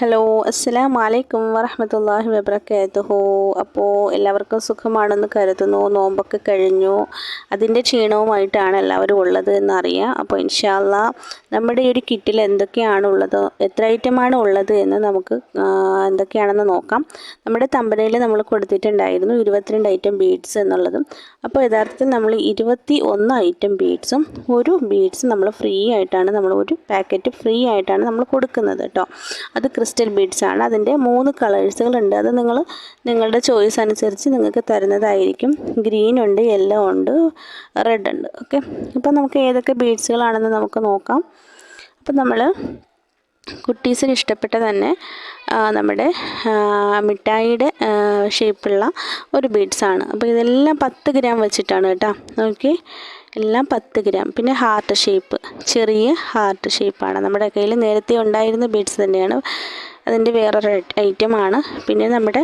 Hello അസ്സലാം വലൈക്കും വറഹമത്തല്ലാഹി വബർക്കാത്തുഹു അപ്പോൾ എല്ലാവർക്കും സുഖമാണെന്ന് കരുതുന്നു. നോമ്പൊക്കെ കഴിഞ്ഞു. അതിന്റെ ക്ഷീണവുമായിട്ടാണ് എല്ലാവരും ഉള്ളത് എന്നറിയാം. അപ്പോൾ ഇൻഷാല്ല നമ്മുടെ ഈ ഒരു കിറ്റിൽ എന്തൊക്കെയാണ് ഉള്ളത് എത്ര ഐറ്റമാണ് ഉള്ളത് എന്ന് നമുക്ക് എന്തൊക്കെയാണെന്ന് നോക്കാം. നമ്മുടെ തമ്പനയിൽ നമ്മൾ കൊടുത്തിട്ടുണ്ടായിരുന്നു ഇരുപത്തിരണ്ട് ഐറ്റം ബീഡ്സ് എന്നുള്ളതും. അപ്പോൾ യഥാർത്ഥത്തിൽ നമ്മൾ ഇരുപത്തി ഒന്ന് ഐറ്റം ബീഡ്സും ഒരു ബീഡ്സും നമ്മൾ ഫ്രീ ആയിട്ടാണ് നമ്മൾ ഒരു പാക്കറ്റ് ഫ്രീ ആയിട്ടാണ് നമ്മൾ കൊടുക്കുന്നത് കേട്ടോ. അത് ക്രിസ്റ്റൽ ബീഡ്സ് ആണ്. അതിന്റെ മൂന്ന് കളേഴ്സുകളുണ്ട് അത് നിങ്ങൾ നിങ്ങളുടെ ചോയ്സ് അനുസരിച്ച് നിങ്ങൾക്ക് തരുന്നതായിരിക്കും. ഗ്രീൻ ഉണ്ട് യെല്ലോ ഉണ്ട് റെഡ് ഉണ്ട്. ഓക്കെ അപ്പോൾ നമുക്ക് ഏതൊക്കെ ബീഡ്സുകളാണെന്ന് നമുക്ക് നോക്കാം. അപ്പോൾ നമ്മൾ കുട്ടീസിന് ഇഷ്ടപ്പെട്ട തന്നെ നമ്മുടെ മിഠായിയുടെ ഷേപ്പുള്ള ഒരു ബീഡ്സാണ് അപ്പോൾ ഇതെല്ലാം പത്ത് ഗ്രാം വെച്ചിട്ടാണ് കേട്ടോ. ഓക്കെ എല്ലാം പത്ത് ഗ്രാം. പിന്നെ ഹാർട്ട് ഷേപ്പ് ചെറിയ ഹാർട്ട് ഷേപ്പാണ് നമ്മുടെ കയ്യിൽ നേരത്തെ ഉണ്ടായിരുന്ന ബീഡ്സ് തന്നെയാണ്. അതിന്റെ വേറൊരു ഐറ്റമാണ് പിന്നെ നമ്മുടെ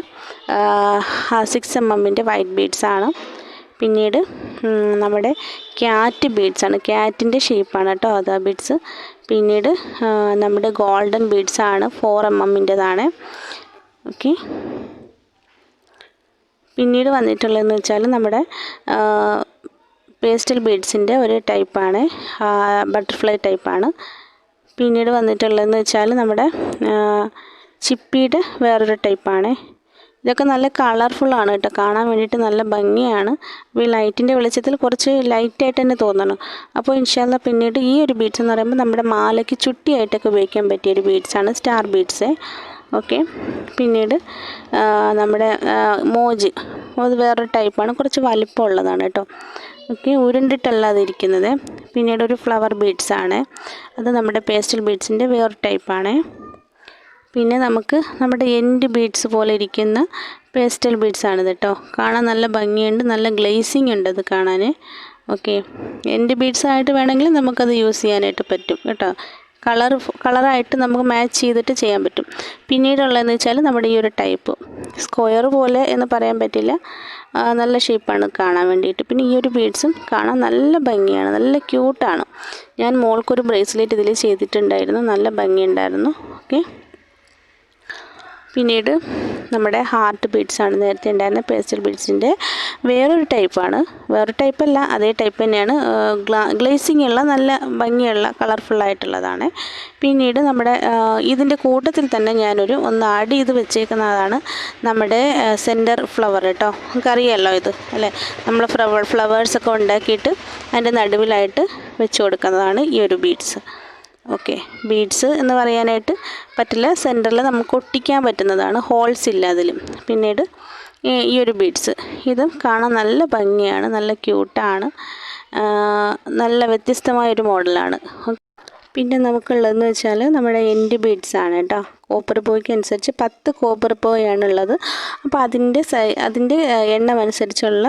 സിക്സ് എം എമ്മിന്റെ വൈറ്റ് ബീഡ്സ് ആണ്. പിന്നീട് നമ്മുടെ ക്യാറ്റ് ബീഡ്സ് ആണ്. ക്യാറ്റിന്റെ ഷേപ്പാണ് കേട്ടോ അതാ ബീഡ്സ് പിന്നീട് നമ്മുടെ ഗോൾഡൻ ബീഡ്സ് ആണ്. ഫോർ എം എമ്മിന്റെതാണ് ഓക്കെ പിന്നീട് വന്നിട്ടുള്ളതെന്ന് വെച്ചാൽ നമ്മുടെ പേസ്റ്റൽ ബീഡ്സിന്റെ ഒരു ടൈപ്പാണ് ബട്ടർഫ്ലൈ ടൈപ്പാണ്. പിന്നീട് വന്നിട്ടുള്ളതെന്ന് വെച്ചാൽ നമ്മുടെ ചിപ്പിയുടെ വേറൊരു ടൈപ്പാണ്. ഇതൊക്കെ നല്ല കളർഫുള്ളാണ് കേട്ടോ കാണാൻ വേണ്ടിയിട്ട് നല്ല ഭംഗിയാണ്. അപ്പോൾ ഈ ലൈറ്റിന്റെ വെളിച്ചത്തിൽ കുറച്ച് ലൈറ്റായിട്ട് തന്നെ തോന്നണം. അപ്പോൾ ഇൻഷാല്ല പിന്നീട് ഈ ഒരു ബീഡ്സ് എന്ന് പറയുമ്പോൾ നമ്മുടെ മാലയ്ക്ക് ചുട്ടിയായിട്ടൊക്കെ ഉപയോഗിക്കാൻ പറ്റിയ ഒരു ബീഡ്സാണ് സ്റ്റാർ ബീഡ്സ്. ഓക്കെ പിന്നീട് നമ്മുടെ മോജ്. അത് വേറൊരു ടൈപ്പാണ് കുറച്ച് വലിപ്പമുള്ളതാണ് കേട്ടോ. ഓക്കെ ഉരുണ്ടിട്ടല്ലാതെ ഇരിക്കുന്നത്. പിന്നീട് ഒരു ഫ്ലവർ ബീഡ്സ് ആണ്. അത് നമ്മുടെ പേസ്റ്റൽ ബീഡ്സിന്റെ വേറൊരു ടൈപ്പാണ് പിന്നെ നമുക്ക് നമ്മുടെ എൻഡ് ബീഡ്സ് പോലെ ഇരിക്കുന്ന പേസ്റ്റൽ ബീഡ്സ് ആണ് കേട്ടോ കാണാൻ നല്ല ഭംഗിയുണ്ട്. നല്ല ഗ്ലേസിങ് ഉണ്ട് അത് കാണാൻ ഓക്കെ എൻഡ് ബീഡ്സ് ആയിട്ട് വേണമെങ്കിൽ നമുക്കത് യൂസ് ചെയ്യാനായിട്ട് പറ്റും. കേട്ടോ. കളർ കളറായിട്ട് നമുക്ക് മാച്ച് ചെയ്തിട്ട് ചെയ്യാൻ പറ്റും. പിന്നീടുള്ളതെന്ന് വെച്ചാൽ നമ്മുടെ ഈ ഒരു ടൈപ്പ് സ്ക്വയർ പോലെ എന്ന് പറയാൻ പറ്റില്ല. നല്ല ഷേപ്പാണ് കാണാൻ വേണ്ടിയിട്ട്. പിന്നെ ഈ ഒരു ബീഡ്സും കാണാൻ നല്ല ഭംഗിയാണ്. നല്ല ക്യൂട്ടാണ് ഞാൻ മോൾക്കൊരു ബ്രേസ്ലെറ്റ് ഇതിൽ ചെയ്തിട്ടുണ്ടായിരുന്നു. നല്ല ഭംഗിയുണ്ടായിരുന്നു. ഓക്കെ പിന്നീട് നമ്മുടെ ഹാർട്ട് ബീഡ്സ് ആണ് നേരത്തെ ഉണ്ടായിരുന്ന പേസ്റ്റൽ ബീഡ്സിന്റെ വേറൊരു ടൈപ്പാണ് വേറൊരു ടൈപ്പല്ല അതേ ടൈപ്പ് തന്നെയാണ്. ഗ്ലാ ഉള്ള നല്ല ഭംഗിയുള്ള കളർഫുള്ളായിട്ടുള്ളതാണ് പിന്നീട് നമ്മുടെ ഇതിന്റെ കൂട്ടത്തിൽ തന്നെ ഞാനൊരു ഒന്ന് ആഡ് ചെയ്ത് വെച്ചേക്കുന്നതാണ് നമ്മുടെ സെന്റർ ഫ്ലവർ കേട്ടോ. നമുക്കറിയാമല്ലോ ഇത് അല്ലേ? നമ്മൾ ഫ്ലവർ ഫ്ലവേഴ്സൊക്കെ ഉണ്ടാക്കിയിട്ട് അതിന്റെ നടുവിലായിട്ട് വെച്ച് കൊടുക്കുന്നതാണ് ഈ ഒരു ബീഡ്സ് ഓക്കെ. ബീഡ്സ് എന്ന് പറയാനായിട്ട് പറ്റില്ല. സെന്ററിൽ നമുക്ക് ഒട്ടിക്കാൻ പറ്റുന്നതാണ്. ഹോൾസ് ഇല്ല അതിലും പിന്നീട് ഈ ഒരു ബീഡ്സ്. ഇതും കാണാൻ നല്ല ഭംഗിയാണ്. നല്ല ക്യൂട്ടാണ്. നല്ല വ്യത്യസ്തമായൊരു മോഡലാണ്. പിന്നെ നമുക്കുള്ളതെന്ന് വെച്ചാൽ നമ്മുടെ എൻഡ് ബീഡ്സ് ആണ് കേട്ടോ കോപ്പർ പോയ്ക്ക് അനുസരിച്ച് പത്ത് കോപ്പർ പോയാണ് ഉള്ളത്. അപ്പോൾ അതിന്റെ സൈ അതിന്റെ എണ്ണം അനുസരിച്ചുള്ള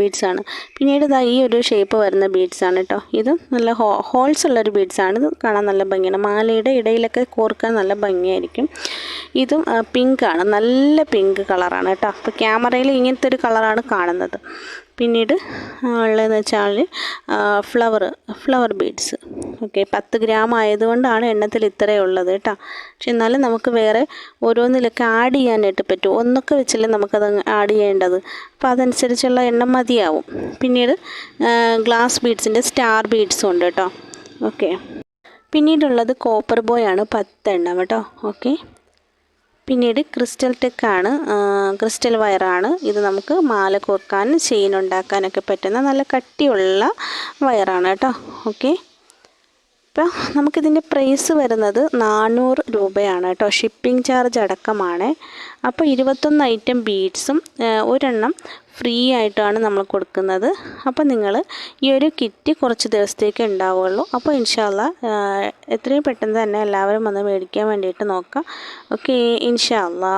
ബീഡ്സാണ് പിന്നീട് ഇതാ ഈ ഒരു ഷേപ്പ് വരുന്ന ബീഡ്സ് ആണ് കേട്ടോ ഇത് നല്ല ഹോ ഹോൾസ് ഉള്ളൊരു ബീഡ്സ് ആണ്. ഇത് കാണാൻ നല്ല ഭംഗിയാണ്. മാലയുടെ ഇടയിലൊക്കെ കോർക്കാൻ നല്ല ഭംഗിയായിരിക്കും. ഇതും പിങ്ക് ആണ്. നല്ല പിങ്ക് കളറാണ് കേട്ടോ അപ്പോൾ ക്യാമറയിൽ ഇങ്ങനത്തെ ഒരു കളറാണ് കാണുന്നത്. പിന്നീട് ഉള്ളതെന്ന് വെച്ചാൽ ഫ്ലവർ ഫ്ലവർ ബീഡ്സ് ഓക്കെ പത്ത് ഗ്രാം ആയതുകൊണ്ടാണ് എണ്ണത്തിൽ ഇത്രയേ ഉള്ളത് കേട്ടോ. പക്ഷെ എന്നാലും നമുക്ക് വേറെ ഓരോന്നിലൊക്കെ ആഡ് ചെയ്യാനായിട്ട് പറ്റും. ഒന്നൊക്കെ വെച്ചല്ലേ നമുക്കത് ആഡ് ചെയ്യേണ്ടത്. അപ്പോൾ അതനുസരിച്ചുള്ള എണ്ണം മതിയാവും. പിന്നീട് ഗ്ലാസ് ബീഡ്സിന്റെ സ്റ്റാർ ബീഡ്സും ഉണ്ട് കേട്ടോ. ഓക്കെ. പിന്നീടുള്ളത് കോപ്പർ ബോയ് ആണ് പത്തെണ്ണം കേട്ടോ. ഓക്കെ. പിന്നീട് ക്രിസ്റ്റൽ ടെക്കാണ് ക്രിസ്റ്റൽ വയറാണ് ഇത് നമുക്ക് മാല കോർക്കാൻ ചെയിൻ ഉണ്ടാക്കാനൊക്കെ പറ്റുന്ന നല്ല കട്ടിയുള്ള വയറാണ് കേട്ടോ. ഓക്കെ. അപ്പോൾ നമുക്കിതിന്റെ പ്രൈസ് വരുന്നത് നാനൂറ് രൂപയാണ് കേട്ടോ. ഷിപ്പിംഗ് ചാർജ് അടക്കമാണ്. അപ്പോൾ ഇരുപത്തൊന്ന് ഐറ്റം ബീഡ്സും ഒരെണ്ണം ഫ്രീ ആയിട്ടാണ് നമ്മൾ കൊടുക്കുന്നത്. അപ്പോൾ നിങ്ങൾ ഈ ഒരു കിറ്റ് കുറച്ച് ദിവസത്തേക്ക് ഉണ്ടാവുള്ളൂ. അപ്പോൾ ഇൻഷാല്ല എത്രയും പെട്ടെന്ന് തന്നെ എല്ലാവരും വന്ന് മേടിക്കാൻ വേണ്ടിയിട്ട് നോക്കാം. ഓക്കെ ഇൻഷാല്ല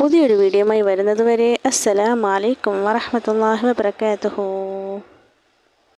പുതിയൊരു വീഡിയോയുമായി വരുന്നത് വരെ അസ്സലാമലൈക്കും വറഹമത്തല്ലാഹി വാബർക്കാത്തുഹു